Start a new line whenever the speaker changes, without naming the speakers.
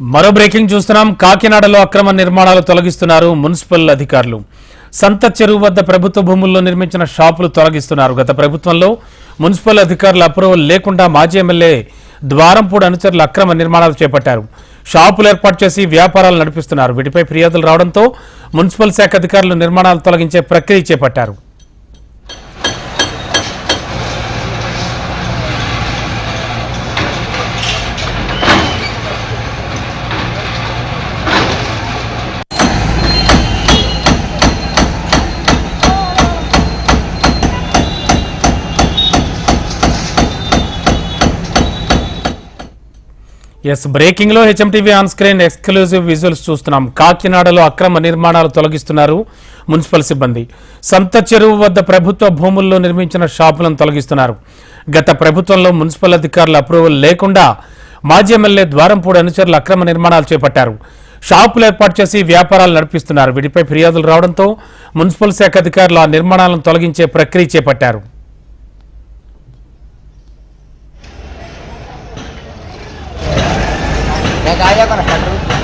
మరో బ్రేకింగ్ చూస్తున్నాం. కాకినాడలో అక్రమ నిర్మాణాలు తొలగిస్తున్నారు మున్సిపల్ అధికారులు. సంత చెరువు వద్ద ప్రభుత్వ భూముల్లో నిర్మించిన షాపులు తొలగిస్తున్నారు. గత ప్రభుత్వంలో మున్సిపల్ అధికారుల అప్రూవల్ లేకుండా మాజీ ఎమ్మెల్యే ద్వారంపూడి అనుచరులు అక్రమ నిర్మాణాలు చేపట్టారు. షాపులు ఏర్పాటు చేసి వ్యాపారాలు నడిపిస్తున్నారు. వీటిపై ఫిర్యాదులు రావడంతో మున్సిపల్ శాఖ అధికారులు నిర్మాణాలు తొలగించే ప్రక్రియ చేపట్టారు. ఎస్ బ్రేకింగ్లో HMTV on screen exclusive visuals చూస్తున్నాం. కాకినాడలో అక్రమ నిర్మాణాలు తొలగిస్తున్నారు మున్సిపల్ సిబ్బంది. సంత చెరువు వద్ద ప్రభుత్వ భూముల్లో నిర్మించిన షాపులను తొలగిస్తున్నారు. గత ప్రభుత్వంలో మున్సిపల్ అధికారుల అప్రూవల్ లేకుండా మాజీ ఎమ్మెల్యే ద్వారంపూడి అనుచరులు అక్రమ నిర్మాణాలు చేపట్టారు. షాపులు ఏర్పాటు చేసి వ్యాపారాలు నడిపిస్తున్నారు. వీటిపై ఫిర్యాదులు రావడంతో మున్సిపల్ శాఖ అధికారులు ఆ నిర్మాణాలను తొలగించే ప్రక్రియ చేపట్టారు.
Ya calla con esta